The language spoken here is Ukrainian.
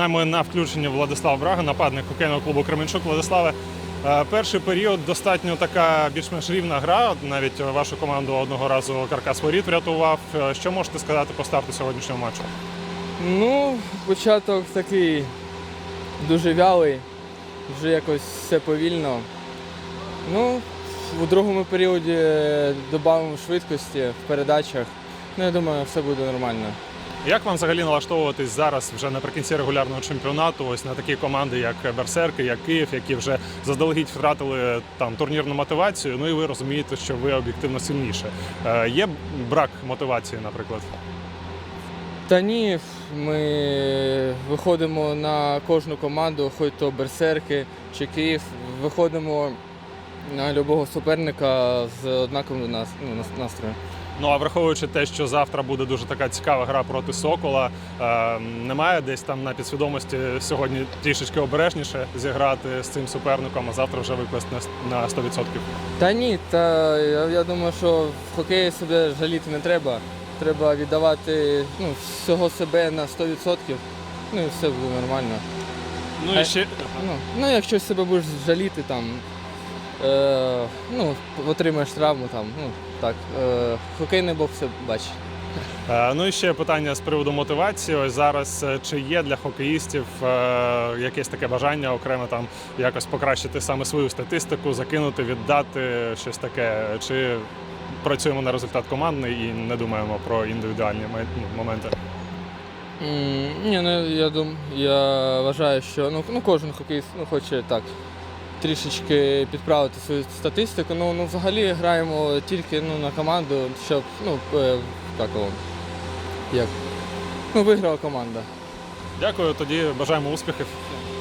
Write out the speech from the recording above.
Ми на включенні Владислав Брага, нападник хокейного клубу Кременчук. Владиславе, е, перший період достатньо така більш-менш рівна гра. Навіть вашу команду одного разу Каркас Воріт врятував. Е, Що можете сказати по старту сьогоднішнього матчу? Ну, початок такий дуже вялий, вже якось все повільно. Ну, у другому періоді додамо швидкості в передачах. Ну, я думаю, все буде нормально. Як вам взагалі налаштовуватись зараз вже наприкінці регулярного чемпіонату? Ось на такі команди, як Берсерки, як Київ, які вже заздалегідь втратили там турнірну мотивацію. Ну і ви розумієте, що ви об'єктивно сильніше. Е, Є брак мотивації, наприклад. Та ні, ми виходимо на кожну команду, хоч то Берсерки чи Київ, виходимо на любого суперника з однаковим ну, нас- настроєм. Ну а враховуючи те, що завтра буде дуже така цікава гра проти Сокола, е, немає десь там на підсвідомості сьогодні трішечки обережніше зіграти з цим суперником, а завтра вже викласти на 100%. Та ні, та я, я думаю, що в хокеї себе жаліти не треба. Треба віддавати ну, всього себе на 100%, ну і все буде нормально. Ну і ще Ну, ну якщо себе будеш жаліти, там, е, ну, отримаєш травму, там, ну, так, е, хокейний бок все бачить. Е, Ну і ще питання з приводу мотивації. Ось зараз е, чи є для хокеїстів е, якесь таке бажання окремо там якось покращити саме свою статистику, закинути, віддати щось таке, чи працюємо на результат командний і не думаємо про індивідуальні ну, моменти. М, Ні, ну я дум, я вважаю, що ну, ну кожен хокеїст ну, хоче так трішечки підправити свою статистику. Ну, ну взагалі граємо тільки ну, на команду, щоб ну, так, як, як, ну, виграла команда. Дякую, тоді бажаємо успіхів.